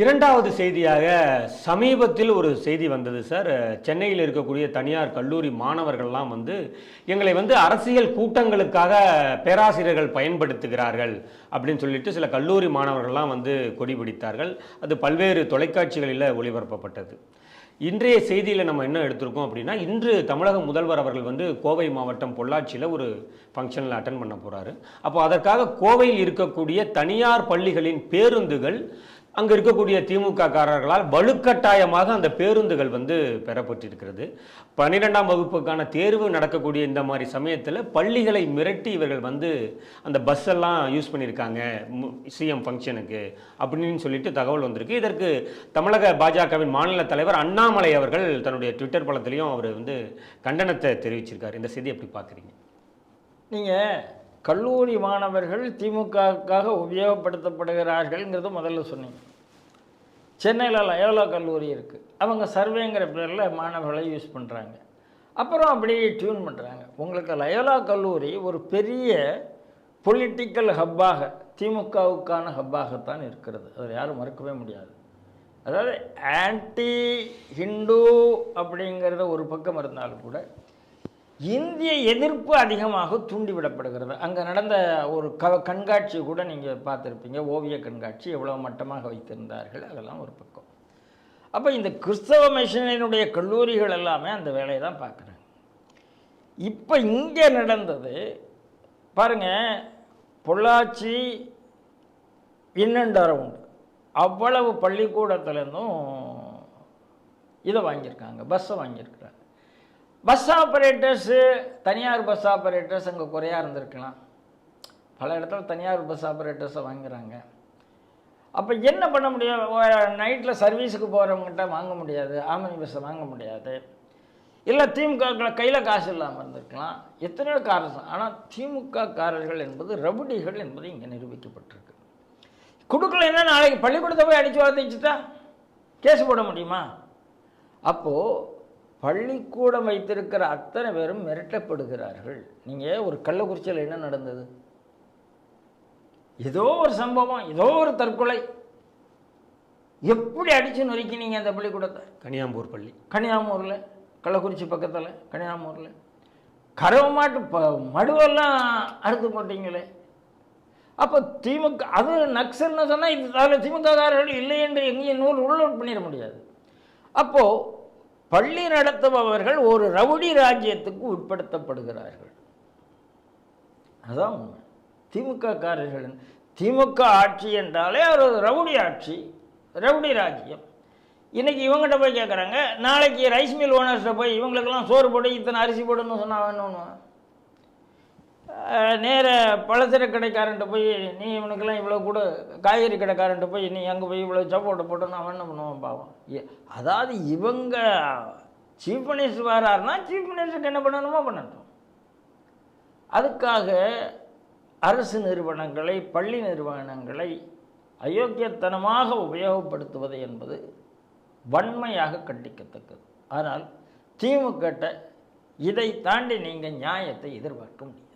இரண்டாவது செய்தியாக சமீபத்தில் ஒரு செய்தி வந்தது சார். சென்னையில் இருக்கக்கூடிய தனியார் கல்லூரி மாணவர்கள்லாம் வந்து எங்களை வந்து அரசியல் கூட்டங்களுக்காக பேராசிரியர்கள் பயன்படுத்துகிறார்கள் அப்படின்னு சொல்லிட்டு சில கல்லூரி மாணவர்கள்லாம் வந்து கொடி பிடித்தார்கள். அது பல்வேறு தொலைக்காட்சிகளில் ஒளிபரப்பப்பட்டது. இன்றைய செய்தியில் நம்ம என்ன எடுத்திருக்கோம் அப்படின்னா இன்று தமிழக முதல்வர் அவர்கள் வந்து கோவை மாவட்டம் பொள்ளாச்சியில் ஒரு ஃபங்க்ஷனில் அட்டன் பண்ண போகிறாரு அப்போ அதற்காக கோவையில் இருக்கக்கூடிய தனியார் பள்ளிகளின் பேருந்துகள் அங்கே இருக்கக்கூடிய திமுக காரர்களால் வலுக்கட்டாயமாக அந்த பேருந்துகள் வந்து பெறப்பட்டிருக்கிறது. பன்னிரெண்டாம் வகுப்புக்கான தேர்வு நடக்கக்கூடிய இந்த மாதிரி சமயத்தில் பள்ளிகளை மிரட்டி இவர்கள் வந்து அந்த பஸ் எல்லாம் யூஸ் பண்ணியிருக்காங்க சிஎம் ஃபங்க்ஷனுக்கு அப்படின்னு சொல்லிட்டு தகவல் வந்திருக்கு. இதற்கு தமிழக பாஜகவின் மாநில தலைவர் அண்ணாமலை அவர்கள் தன்னுடைய ட்விட்டர் பலத்திலையும் அவர் வந்து கண்டனத்தை தெரிவிச்சிருக்காரு. இந்த செய்தி எப்படி பார்க்குறீங்க? நீங்கள் கல்லூரி மாணவர்கள் திமுகவுக்காக உபயோகப்படுத்தப்படுகிறார்கள்ங்கிறது முதல்ல சொன்னீங்க. சென்னையில் லயோலா கல்லூரி இருக்குது அவங்க சர்வேங்கிற பேரில் மாணவர்களை யூஸ் பண்ணுறாங்க அப்புறம் அப்படியே டியூன் பண்ணுறாங்க உங்களுக்கு லயோலா கல்லூரி ஒரு பெரிய பொலிட்டிக்கல் ஹப்பாக திமுகவுக்கான ஹப்பாகத்தான் இருக்கிறது. அதை யாரும் மறுக்கவே முடியாது. அதாவது ஆன்டி ஹிந்து அப்படிங்கிறத ஒரு பக்கம் இருந்தாலும் கூட இந்திய எதிர்ப்பு அதிகமாக தூண்டிவிடப்படுகிறது. அங்கே நடந்த ஒரு க கண்காட்சி கூட நீங்கள் பார்த்துருப்பீங்க. ஓவிய கண்காட்சி எவ்வளோ மட்டமாக வைத்திருந்தார்கள் அதெல்லாம் ஒரு பக்கம். அப்போ இந்த கிறிஸ்தவ மிஷனினுடைய கல்லூரிகள் எல்லாமே அந்த வேலையை தான் பார்க்குறாங்க. இப்போ இங்கே நடந்தது பாருங்கள் பொள்ளாச்சி இன்னண்ட் அரவுண்டு அவ்வளவு பள்ளிக்கூடத்துலேருந்தும் இதை வாங்கியிருக்காங்க பஸ்ஸை வாங்கியிருக்கிறாங்க. பஸ் ஆப்ரேட்டர்ஸு தனியார் பஸ் ஆப்ரேட்டர்ஸ் அங்கே குறையாக இருந்திருக்கலாம். பல இடத்துல தனியார் பஸ் ஆப்ரேட்டர்ஸை வாங்குறாங்க. அப்போ என்ன பண்ண முடியும்? நைட்டில் சர்வீஸுக்கு போகிறவங்ககிட்ட வாங்க முடியாது. ஆமனி பஸ்ஸை வாங்க முடியாது. இல்லை திமுக கையில் காசு இல்லாமல் இருந்திருக்கலாம். எத்தனையோ காரணம். ஆனால் திமுக காரர்கள் என்பது ரவுடிகள் என்பது இங்கே நிரூபிக்கப்பட்டிருக்கு. கொடுக்கலன்னா நாளைக்கு பள்ளிக்கூடத்தை போய் அடித்து வளர்த்துச்சுட்டா கேஸ் போட முடியுமா? அப்போது பள்ளிக்கூடம் வைத்திருக்கிற அத்தனை பேரும் மிரட்டப்படுகிறார்கள். நீங்கள் ஒரு கள்ளக்குறிச்சியில் என்ன நடந்தது? ஏதோ ஒரு சம்பவம் ஏதோ ஒரு தற்கொலை. எப்படி அடித்து நொறுக்கினீங்க அந்த பள்ளிக்கூடத்தை? கனியாம்பூர் பள்ளி. கன்னியாகுமரியில் கள்ளக்குறிச்சி பக்கத்தில் கன்னியாகுமரியில் கறவை மாட்டு ப மடுவெல்லாம் அறுத்து போட்டீங்களே. அப்போ திமுக அது நக்சல்னு சொன்னால் இது அதில் திமுககாரர்கள் இல்லை என்று எங்கேயும் நூல் உள்ள பண்ணிட முடியாது. அப்போது பள்ளி நடத்துபவர்கள் ஒரு ரவுடி ராஜ்யத்துக்கு உட்படுத்தப்படுகிறார்கள். அதான் உண்மை. திமுக காரர்கள் திமுக ஆட்சி என்றாலே ஒரு ரவுடி ஆட்சி ரவுடி ராஜ்யம். இன்றைக்கி இவங்ககிட்ட போய் கேட்குறாங்க நாளைக்கு ரைஸ் மில் ஓனர்ஸ்கிட்ட போய் இவங்களுக்கெல்லாம் சோறு போட்டு இத்தனை அரிசி போடுன்னு சொன்னால் என்ன நேர பலசர கடைக்காரன்ட்ட போய் நீ இவனுக்கெல்லாம் இவ்வளோ கூட காய்கறி கடைக்காரன்ட்ட போய் நீ அங்கே போய் இவ்வளோ சப்போட்டை போட்டோன்னு அவன் என்ன பண்ணுவான் பாவம்? ஏ- அதாவது இவங்க சீஃப் மினிஸ்டர் வராருன்னா சீஃப் மினிஸ்டருக்கு என்ன பண்ணணுமோ பண்ணட்டும். அதுக்காக அரசு நிறுவனங்களை பள்ளி நிறுவனங்களை அயோக்கியத்தனமாக உபயோகப்படுத்துவது என்பது வன்மையாக கண்டிக்கத்தக்கது. ஆனால் திமுக இதை தாண்டி நீங்கள் நியாயத்தை எதிர்பார்க்க முடியும்